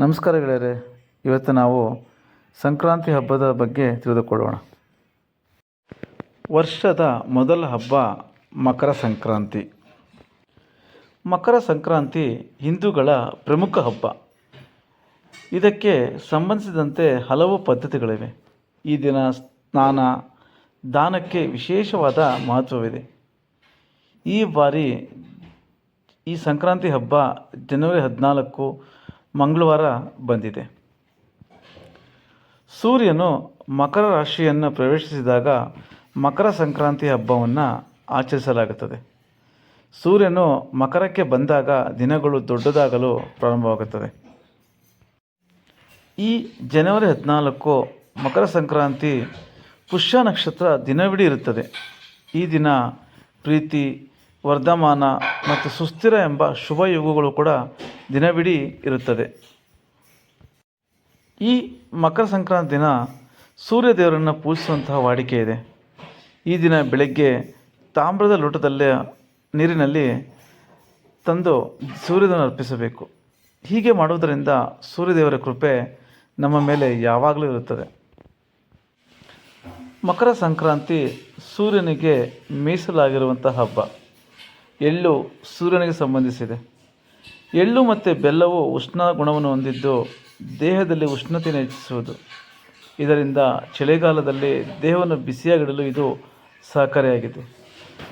ನಮಸ್ಕಾರ ಗೆಳೆಯರೆ, ಇವತ್ತು ನಾವು ಸಂಕ್ರಾಂತಿ ಹಬ್ಬದ ಬಗ್ಗೆ ತಿಳಿದುಕೊಳ್ಳೋಣ. ವರ್ಷದ ಮೊದಲ ಹಬ್ಬ ಮಕರ ಸಂಕ್ರಾಂತಿ. ಮಕರ ಸಂಕ್ರಾಂತಿ ಹಿಂದೂಗಳ ಪ್ರಮುಖ ಹಬ್ಬ. ಇದಕ್ಕೆ ಸಂಬಂಧಿಸಿದಂತೆ ಹಲವು ಪದ್ಧತಿಗಳಿವೆ. ಈ ದಿನ ಸ್ನಾನ, ದಾನಕ್ಕೆ ವಿಶೇಷವಾದ ಮಹತ್ವವಿದೆ. ಈ ಬಾರಿ ಈ ಸಂಕ್ರಾಂತಿ ಹಬ್ಬ ಜನವರಿ ಹದಿನಾಲ್ಕು ಮಂಗಳವಾರ ಬಂದಿದೆ. ಸೂರ್ಯನು ಮಕರ ರಾಶಿಯನ್ನು ಪ್ರವೇಶಿಸಿದಾಗ ಮಕರ ಸಂಕ್ರಾಂತಿ ಹಬ್ಬವನ್ನು ಆಚರಿಸಲಾಗುತ್ತದೆ. ಸೂರ್ಯನು ಮಕರಕ್ಕೆ ಬಂದಾಗ ದಿನಗಳು ದೊಡ್ಡದಾಗಲು ಪ್ರಾರಂಭವಾಗುತ್ತದೆ. ಈ ಜನವರಿ ಹದಿನಾಲ್ಕು ಮಕರ ಸಂಕ್ರಾಂತಿ ಪುಷ್ಯ ನಕ್ಷತ್ರ ದಿನವಿಡೀ ಇರುತ್ತದೆ. ಈ ದಿನ ಪ್ರೀತಿ, ವರ್ಧಮಾನ ಮತ್ತು ಸುಸ್ಥಿರ ಎಂಬ ಶುಭ ಯುಗಗಳು ಕೂಡ ದಿನವಿಡೀ ಇರುತ್ತದೆ. ಈ ಮಕರ ಸಂಕ್ರಾಂತಿ ದಿನ ಸೂರ್ಯ ದೇವರನ್ನು ಪೂಜಿಸುವಂತಹ ವಾಡಿಕೆ ಇದೆ. ಈ ದಿನ ಬೆಳಗ್ಗೆ ತಾಮ್ರದ ಲೋಟದಲ್ಲೇ ನೀರಿನಲ್ಲಿ ತಂದು ಸೂರ್ಯನ ಅರ್ಪಿಸಬೇಕು. ಹೀಗೆ ಮಾಡುವುದರಿಂದ ಸೂರ್ಯದೇವರ ಕೃಪೆ ನಮ್ಮ ಮೇಲೆ ಯಾವಾಗಲೂ ಇರುತ್ತದೆ. ಮಕರ ಸಂಕ್ರಾಂತಿ ಸೂರ್ಯನಿಗೆ ಮೀಸಲಾಗಿರುವಂಥ ಹಬ್ಬ. ಎಳ್ಳು ಸೂರ್ಯನಿಗೆ ಸಂಬಂಧಿಸಿದೆ. ಎಳ್ಳು ಮತ್ತು ಬೆಲ್ಲವು ಉಷ್ಣ ಗುಣವನ್ನು ಹೊಂದಿದ್ದು ದೇಹದಲ್ಲಿ ಉಷ್ಣತೆಯನ್ನು ಹೆಚ್ಚಿಸುವುದು. ಇದರಿಂದ ಚಳಿಗಾಲದಲ್ಲಿ ದೇಹವನ್ನು ಬಿಸಿಯಾಗಿಡಲು ಇದು ಸಹಕಾರಿಯಾಗಿದೆ.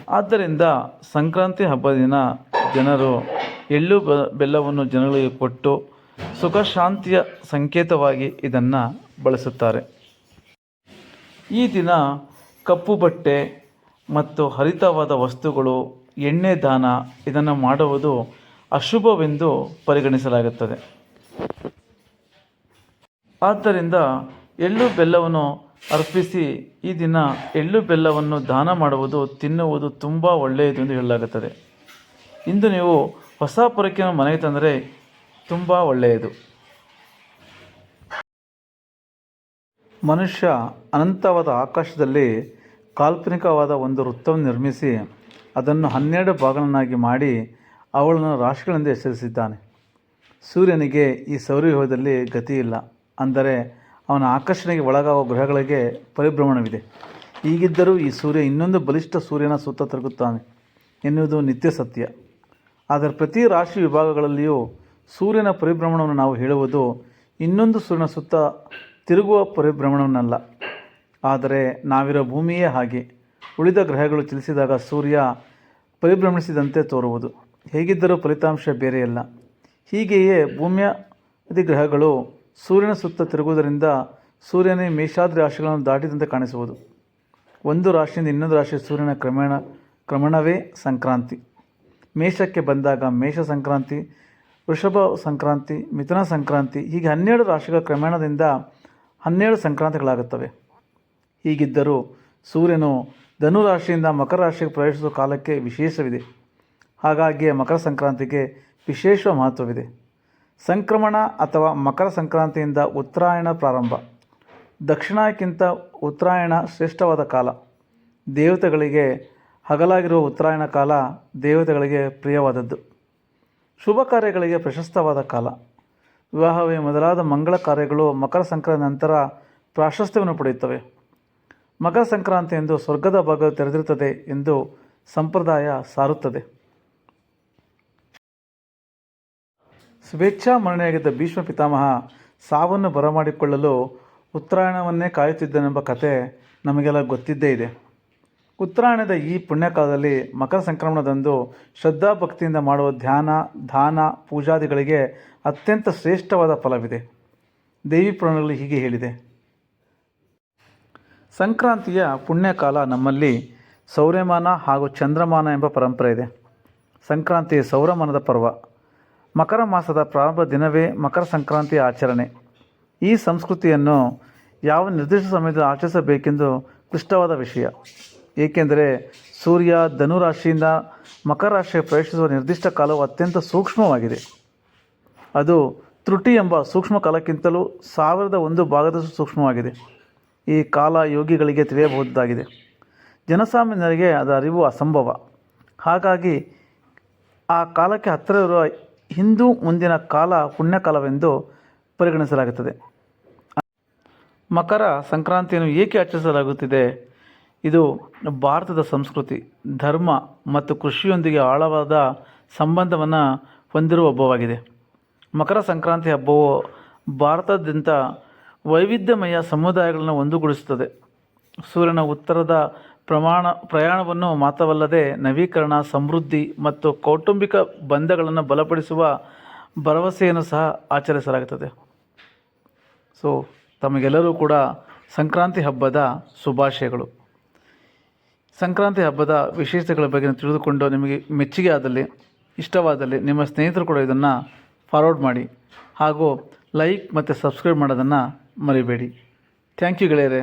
ಆದ್ದರಿಂದ ಸಂಕ್ರಾಂತಿ ಹಬ್ಬದ ದಿನ ಜನರು ಎಳ್ಳು ಬೆಲ್ಲವನ್ನು ಜನಗಳಿಗೆ ಕೊಟ್ಟು ಸುಖ ಶಾಂತಿಯ ಸಂಕೇತವಾಗಿ ಇದನ್ನು ಬಳಸುತ್ತಾರೆ. ಈ ದಿನ ಕಪ್ಪು ಬಟ್ಟೆ ಮತ್ತು ಹರಿತವಾದ ವಸ್ತುಗಳು, ಎಣ್ಣೆ ದಾನ ಇದನ್ನು ಮಾಡುವುದು ಅಶುಭವೆಂದು ಪರಿಗಣಿಸಲಾಗುತ್ತದೆ. ಆದ್ದರಿಂದ ಎಳ್ಳು ಬೆಲ್ಲವನ್ನು ಅರ್ಪಿಸಿ ಈ ದಿನ ಎಳ್ಳು ಬೆಲ್ಲವನ್ನು ದಾನ ಮಾಡುವುದು, ತಿನ್ನುವುದು ತುಂಬ ಒಳ್ಳೆಯದು ಎಂದು ಹೇಳಲಾಗುತ್ತದೆ. ಇಂದು ನೀವು ಹೊಸ ಪೊರಕೆಯನ್ನು ಮನೆಗೆ ತಂದರೆ ತುಂಬ ಒಳ್ಳೆಯದು. ಮನುಷ್ಯ ಅನಂತವಾದ ಆಕಾಶದಲ್ಲಿ ಕಾಲ್ಪನಿಕವಾದ ಒಂದು ವೃತ್ತವನ್ನು ನಿರ್ಮಿಸಿ ಅದನ್ನು ಹನ್ನೆರಡು ಭಾಗಗಳನ್ನಾಗಿ ಮಾಡಿ ಅವುಗಳನ್ನು ರಾಶಿಗಳಿಂದ ಹೆಸರಿಸಿದ್ದಾನೆ. ಸೂರ್ಯನಿಗೆ ಈ ಸೌರವ್ಯೂಹದಲ್ಲಿ ಗತಿಯಿಲ್ಲ. ಅಂದರೆ ಅವನ ಆಕರ್ಷಣೆಗೆ ಒಳಗಾಗುವ ಗ್ರಹಗಳಿಗೆ ಪರಿಭ್ರಮಣವಿದೆ. ಈಗಿದ್ದರೂ ಈ ಸೂರ್ಯ ಇನ್ನೊಂದು ಬಲಿಷ್ಠ ಸೂರ್ಯನ ಸುತ್ತ ತಿರುಗುತ್ತಾನೆ ಎನ್ನುವುದು ನಿತ್ಯ ಸತ್ಯ. ಆದರೆ ಪ್ರತಿ ರಾಶಿ ವಿಭಾಗಗಳಲ್ಲಿಯೂ ಸೂರ್ಯನ ಪರಿಭ್ರಮಣವನ್ನು ನಾವು ಹೇಳುವುದು ಇನ್ನೊಂದು ಸೂರ್ಯನ ಸುತ್ತ ತಿರುಗುವ ಪರಿಭ್ರಮಣವನ್ನಲ್ಲ. ಆದರೆ ನಾವಿರೋ ಭೂಮಿಯೇ ಹಾಗೆ. ಉಳಿದ ಗ್ರಹಗಳು ಚಲಿಸಿದಾಗ ಸೂರ್ಯ ಪರಿಭ್ರಮಿಸಿದಂತೆ ತೋರುವುದು. ಹೇಗಿದ್ದರೂ ಫಲಿತಾಂಶ ಬೇರೆಯಲ್ಲ ಹೀಗೆಯೇ ಭೂಮಿಯ ಅಧಿಗ್ರಹಗಳು ಸೂರ್ಯನ ಸುತ್ತ ತಿರುಗುವುದರಿಂದ ಸೂರ್ಯನೇ ಮೇಷಾದ್ರಿ ರಾಶಿಗಳನ್ನು ದಾಟಿದಂತೆ ಕಾಣಿಸುವುದು. ಒಂದು ರಾಶಿಯಿಂದ ಇನ್ನೊಂದು ರಾಶಿ ಸೂರ್ಯನ ಕ್ರಮೇಣ, ಕ್ರಮಣವೇ ಸಂಕ್ರಾಂತಿ. ಮೇಷಕ್ಕೆ ಬಂದಾಗ ಮೇಷ ಸಂಕ್ರಾಂತಿ, ವೃಷಭ ಸಂಕ್ರಾಂತಿ, ಮಿಥುನ ಸಂಕ್ರಾಂತಿ, ಹೀಗೆ ಹನ್ನೆರಡು ರಾಶಿಗಳ ಕ್ರಮೇಣದಿಂದ ಹನ್ನೆರಡು ಸಂಕ್ರಾಂತಿಗಳಾಗುತ್ತವೆ. ಹೀಗಿದ್ದರೂ ಸೂರ್ಯನು ಧನು ರಾಶಿಯಿಂದ ಮಕರ ರಾಶಿಗೆ ಪ್ರವೇಶಿಸುವ ಕಾಲಕ್ಕೆ ವಿಶೇಷವಿದೆ. ಹಾಗಾಗಿ ಮಕರ ಸಂಕ್ರಾಂತಿಗೆ ವಿಶೇಷ ಮಹತ್ವವಿದೆ. ಸಂಕ್ರಮಣ ಅಥವಾ ಮಕರ ಸಂಕ್ರಾಂತಿಯಿಂದ ಉತ್ತರಾಯಣ ಪ್ರಾರಂಭ. ದಕ್ಷಿಣಕ್ಕಿಂತ ಉತ್ತರಾಯಣ ಶ್ರೇಷ್ಠವಾದ ಕಾಲ. ದೇವತೆಗಳಿಗೆ ಹಗಲಾಗಿರುವ ಉತ್ತರಾಯಣ ಕಾಲ ದೇವತೆಗಳಿಗೆ ಪ್ರಿಯವಾದದ್ದು. ಶುಭ ಕಾರ್ಯಗಳಿಗೆ ಪ್ರಶಸ್ತವಾದ ಕಾಲ. ವಿವಾಹವೇ ಮೊದಲಾದ ಮಂಗಳ ಕಾರ್ಯಗಳು ಮಕರ ಸಂಕ್ರಾಂತಿ ನಂತರ ಪ್ರಾಶಸ್ತ್ಯವನ್ನು ಪಡೆಯುತ್ತವೆ. ಮಕರ ಸಂಕ್ರಾಂತಿ ಎಂದು ಸ್ವರ್ಗದ ಭಾಗ ತೆರೆದಿರುತ್ತದೆ ಎಂದು ಸಂಪ್ರದಾಯ ಸಾರುತ್ತದೆ. ಸ್ವೇಚ್ಛಾ ಮರಣೆಯಾಗಿದ್ದ ಭೀಷ್ಮ ಪಿತಾಮಹ ಸಾವನ್ನು ಬರಮಾಡಿಕೊಳ್ಳಲು ಉತ್ತರಾಯಣವನ್ನೇ ಕಾಯುತ್ತಿದ್ದನೆಂಬ ಕತೆ ನಮಗೆಲ್ಲ ಗೊತ್ತಿದ್ದೇ ಇದೆ. ಉತ್ತರಾಯಣದ ಈ ಪುಣ್ಯಕಾಲದಲ್ಲಿ ಮಕರ ಸಂಕ್ರಮಣದಂದು ಶ್ರದ್ಧಾಭಕ್ತಿಯಿಂದ ಮಾಡುವ ಧ್ಯಾನ, ದಾನ, ಪೂಜಾದಿಗಳಿಗೆ ಅತ್ಯಂತ ಶ್ರೇಷ್ಠವಾದ ಫಲವಿದೆ. ದೇವಿ ಪುರಾಣಗಳು ಹೀಗೆ ಹೇಳಿದೆ. ಸಂಕ್ರಾಂತಿಯ ಪುಣ್ಯಕಾಲ ನಮ್ಮಲ್ಲಿ ಸೌರ್ಯಮಾನ ಹಾಗೂ ಚಂದ್ರಮಾನ ಎಂಬ ಪರಂಪರೆ ಇದೆ. ಸಂಕ್ರಾಂತಿ ಸೌರಮಾನದ ಪರ್ವ. ಮಕರ ಮಾಸದ ಪ್ರಾರಂಭ ದಿನವೇ ಮಕರ ಸಂಕ್ರಾಂತಿ ಆಚರಣೆ. ಈ ಸಂಸ್ಕೃತಿಯನ್ನು ಯಾವ ನಿರ್ದಿಷ್ಟ ಸಮಯದಲ್ಲಿ ಆಚರಿಸಬೇಕೆಂದು ಕ್ಲಿಷ್ಟವಾದ ವಿಷಯ. ಏಕೆಂದರೆ ಸೂರ್ಯ ಧನುರಾಶಿಯಿಂದ ಮಕರ ರಾಶಿಗೆ ಪ್ರವೇಶಿಸುವ ನಿರ್ದಿಷ್ಟ ಕಾಲವು ಅತ್ಯಂತ ಸೂಕ್ಷ್ಮವಾಗಿದೆ. ಅದು ತ್ರುಟಿ ಎಂಬ ಸೂಕ್ಷ್ಮ ಕಾಲಕ್ಕಿಂತಲೂ ಸಾವಿರದ ಒಂದು ಭಾಗದಷ್ಟು ಸೂಕ್ಷ್ಮವಾಗಿದೆ. ಈ ಕಾಲ ಯೋಗಿಗಳಿಗೆ ತಿಳಿಯಬಹುದಾಗಿದೆ. ಜನಸಾಮಾನ್ಯರಿಗೆ ಅದರ ಅರಿವು ಅಸಂಭವ. ಹಾಗಾಗಿ ಆ ಕಾಲಕ್ಕೆ ಹತ್ತಿರ ಇರುವ ಹಿಂದೂ ಮುಂದಿನ ಕಾಲ ಪುಣ್ಯಕಾಲವೆಂದು ಪರಿಗಣಿಸಲಾಗುತ್ತದೆ. ಮಕರ ಸಂಕ್ರಾಂತಿಯನ್ನು ಏಕೆ ಆಚರಿಸಲಾಗುತ್ತಿದೆ? ಇದು ಭಾರತದ ಸಂಸ್ಕೃತಿ, ಧರ್ಮ ಮತ್ತು ಕೃಷಿಯೊಂದಿಗೆ ಆಳವಾದ ಸಂಬಂಧವನ್ನು ಹೊಂದಿರುವ ಹಬ್ಬವಾಗಿದೆ. ಮಕರ ಸಂಕ್ರಾಂತಿ ಹಬ್ಬವು ಭಾರತದಾದ್ಯಂತ ವೈವಿಧ್ಯಮಯ ಸಮುದಾಯಗಳನ್ನು ಒಂದುಗೂಡಿಸುತ್ತದೆ. ಸೂರ್ಯನ ಉತ್ತರದ ಪ್ರಮಾಣ, ಪ್ರಯಾಣವನ್ನು ಮಾತ್ರವಲ್ಲದೆ ನವೀಕರಣ, ಸಮೃದ್ಧಿ ಮತ್ತು ಕೌಟುಂಬಿಕ ಬಂಧಗಳನ್ನು ಬಲಪಡಿಸುವ ಭರವಸೆಯನ್ನು ಸಹ ಆಚರಿಸಲಾಗುತ್ತದೆ. ಸೊ ತಮಗೆಲ್ಲರೂ ಕೂಡ ಸಂಕ್ರಾಂತಿ ಹಬ್ಬದ ಶುಭಾಶಯಗಳು. ಸಂಕ್ರಾಂತಿ ಹಬ್ಬದ ವಿಶೇಷತೆಗಳ ಬಗ್ಗೆ ತಿಳಿದುಕೊಂಡು ನಿಮಗೆ ಮೆಚ್ಚುಗೆ ಆದಲ್ಲಿ, ಇಷ್ಟವಾದಲ್ಲಿ ನಿಮ್ಮ ಸ್ನೇಹಿತರು ಕೂಡ ಇದನ್ನು ಫಾರ್ವರ್ಡ್ ಮಾಡಿ ಹಾಗೂ ಲೈಕ್ ಮತ್ತು ಸಬ್ಸ್ಕ್ರೈಬ್ ಮಾಡೋದನ್ನು ಮರಿಬೇಡಿ. ಥ್ಯಾಂಕ್ ಯು ಗೆಳೆಯರೆ.